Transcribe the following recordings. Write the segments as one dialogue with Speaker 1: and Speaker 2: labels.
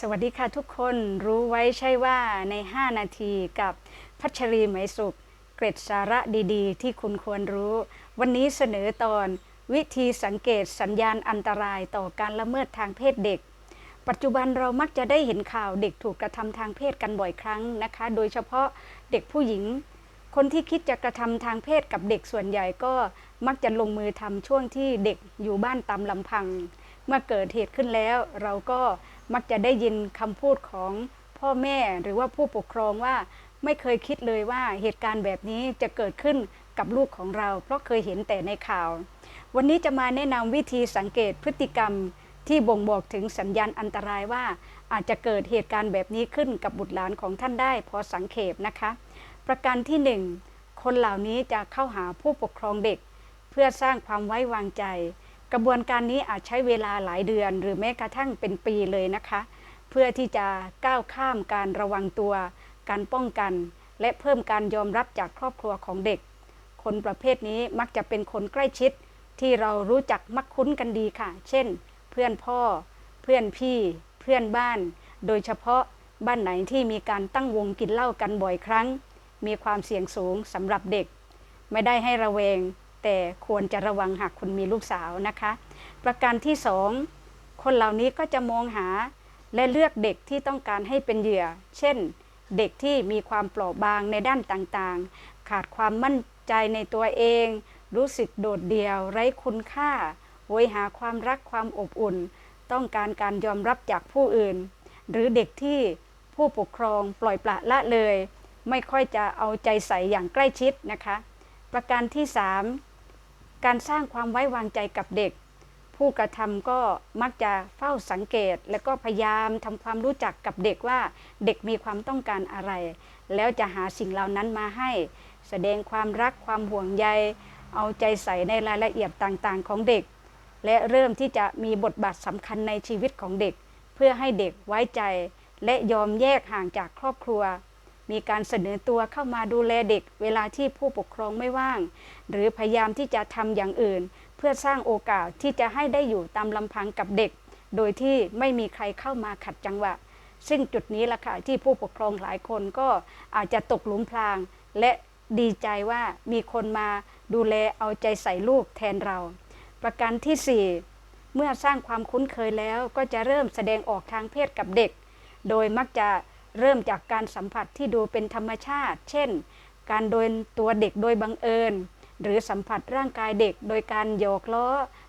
Speaker 1: สวัสดีค่ะทุกคนรู้ไว้ใช่ว่าใน 5 นาทีกับพัชรีไหมสุข เกร็ดสาระดีๆ ที่คุณควรรู้ วันนี้เสนอตอนวิธีสังเกตสัญญาณอันตรายต่อการละเมิดทางเพศเด็ก ปัจจุบันเรามักจะได้เห็นข่าวเด็กถูกกระทำทางเพศกันบ่อยครั้งนะคะ โดยเฉพาะเด็กผู้หญิง คนที่คิดจะกระทำทางเพศกับเด็กส่วนใหญ่ก็มักจะลงมือทำช่วงที่เด็กอยู่บ้านตามลำพัง เมื่อเกิดเหตุขึ้นแล้วเราก็ มักจะได้ยินคำพูดของพ่อแม่หรือว่าผู้ปกครองว่าไม่เคยคิดเลยว่าเหตุการณ์แบบนี้จะเกิดขึ้นกับลูกของเรา เพราะเคยเห็นแต่ในข่าว วันนี้จะมาแนะนำวิธีสังเกตพฤติกรรมที่บ่งบอกถึงสัญญาณอันตรายว่า อาจจะเกิดเหตุการณ์แบบนี้ขึ้นกับบุตรหลานของท่านได้พอสังเขปนะคะ ประการที่หนึ่งคนเหล่านี้จะเข้าหาผู้ปกครองเด็ก เพื่อสร้างความไว้วางใจ กระบวนการนี้อาจใช้เวลาหลายเดือน หรือแม้กระทั่งเป็นปีเลยนะคะ เพื่อที่จะก้าวข้ามการระวังตัว การป้องกัน และเพิ่มการยอมรับจากครอบครัวของเด็ก คนประเภทนี้มักจะเป็นคนใกล้ชิด ที่เรารู้จักมักคุ้นกันดีค่ะ เช่น เพื่อนพ่อ เพื่อนพี่ เพื่อนบ้าน โดยเฉพาะบ้านไหนที่มีการตั้งวงกินเหล้ากันบ่อยครั้ง มีความเสี่ยงสูงสำหรับเด็ก ไม่ได้ให้ระแวง แต่ควรจะระวังหากคุณมีลูกสาวนะคะ ประการที่สองคนเหล่านี้ก็จะมองหาและเลือกเด็กที่ต้องการให้เป็นเหยื่อ เช่น เด็กที่มีความเปราะบางในด้านต่างๆ ขาดความมั่นใจในตัวเอง รู้สึกโดดเดี่ยว ไร้คุณค่าโหยหาความรักความอบอุ่น ต้องการการยอมรับจากผู้อื่น หรือเด็กที่ผู้ปกครองปล่อยปละละเลย ไม่ค่อยจะเอาใจใส่อย่างใกล้ชิดนะคะ ประการที่ 3 การสร้างความไว้วางใจกับเด็ก ผู้กระทำก็มักจะเฝ้าสังเกต และก็พยายามทำความรู้จักกับเด็กว่าเด็กมีความต้องการอะไร แล้วจะหาสิ่งเหล่านั้นมาให้ แสดงความรักความห่วงใย เอาใจใส่ในรายละเอียดต่างๆ ของเด็ก และเริ่มที่จะมีบทบาทสำคัญในชีวิตของเด็ก เพื่อให้เด็กไว้ใจ และยอมแยกห่างจากครอบครัว มีการเสนอตัวเข้ามาดูแลเด็ก เวลาที่ผู้ปกครองไม่ว่าง หรือพยายามที่จะทำอย่างอื่น เพื่อสร้างโอกาสที่จะให้ได้อยู่ตามลำพังกับเด็ก โดยที่ไม่มีใครเข้ามาขัดจังหวะ ซึ่งจุดนี้ล่ะค่ะที่ผู้ปกครองหลายคนก็อาจจะตกหลุมพราง และดีใจว่ามีคนมาดูแลเอาใจใส่ลูกแทนเรา ประการที่ 4 เมื่อสร้างความคุ้นเคยแล้วก็จะเริ่มแสดงออกทางเพศกับเด็ก โดยมักจะ เริ่มจากการสัมผัสที่ดูเป็นธรรมชาติ เช่น การโดนตัวเด็กโดยบังเอิญ หรือสัมผัสร่างกายเด็กโดยการโยกล้อ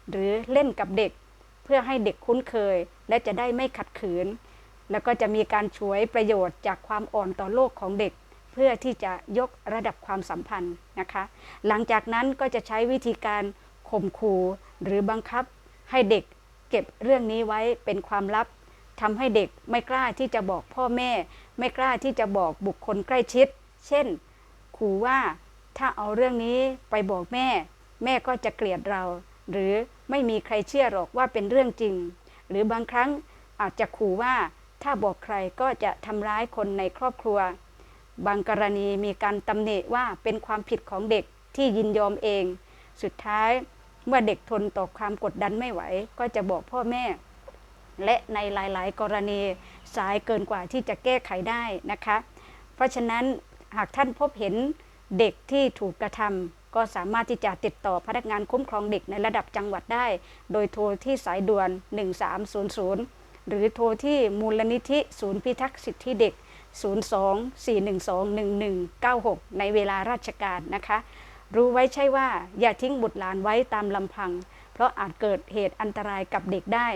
Speaker 1: หรือเล่นกับเด็ก เพื่อให้เด็กคุ้นเคย และจะได้ไม่ขัดขืน แล้วก็จะมีการช่วยประโยชน์จากความอ่อนต่อโลกของเด็ก เพื่อที่จะยกระดับความสัมพันธ์นะคะ หลังจากนั้นก็จะใช้วิธีการข่มขู่หรือบังคับให้เด็กเก็บเรื่องนี้ไว้เป็นความลับ ทำให้เด็กไม่กล้าที่จะบอกพ่อแม่ ไม่กล้าที่จะบอกบุคคลใกล้ชิด เช่น ขู่ว่าถ้าเอาเรื่องนี้ไปบอกแม่ แม่ก็จะเกลียดเรา หรือไม่มีใครเชื่อหรอกว่าเป็นเรื่องจริง หรือบางครั้งอาจจะขู่ว่าถ้าบอกใครก็จะทำร้ายคนในครอบครัว บางกรณีมีการตำหนิว่าเป็นความผิดของเด็กที่ยินยอมเอง สุดท้ายเมื่อเด็กทนต่อความกดดันไม่ไหว ก็จะบอกพ่อแม่ และในหลาย ๆ กรณีสายเกินกว่าที่จะแก้ไขได้นะคะ เพราะฉะนั้นหากท่านพบเห็นเด็กที่ถูกกระทำก็สามารถที่จะติดต่อพนักงานคุ้มครองเด็กในระดับจังหวัดได้ โดยโทรที่สายด่วน 1300 หรือโทรที่มูลนิธิศูนย์พิทักษ์สิทธิเด็ก 02-412-1196 ในเวลาราชการนะคะ รู้ไว้ใช่ว่าอย่าทิ้งบุตรหลานไว้ตามลำพัง เพราะอาจเกิดเหตุอันตรายกับเด็กได้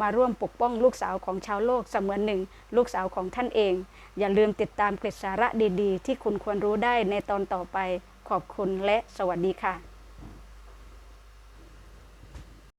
Speaker 1: มาร่วมปกป้องลูกสาวของชาวโลกเสมือนหนึ่ง ลูกสาวของท่านเอง อย่าลืมติดตามเกร็ดสาระดีๆ ที่คุณควรรู้ได้ในตอนต่อไป ขอบคุณและสวัสดีค่ะ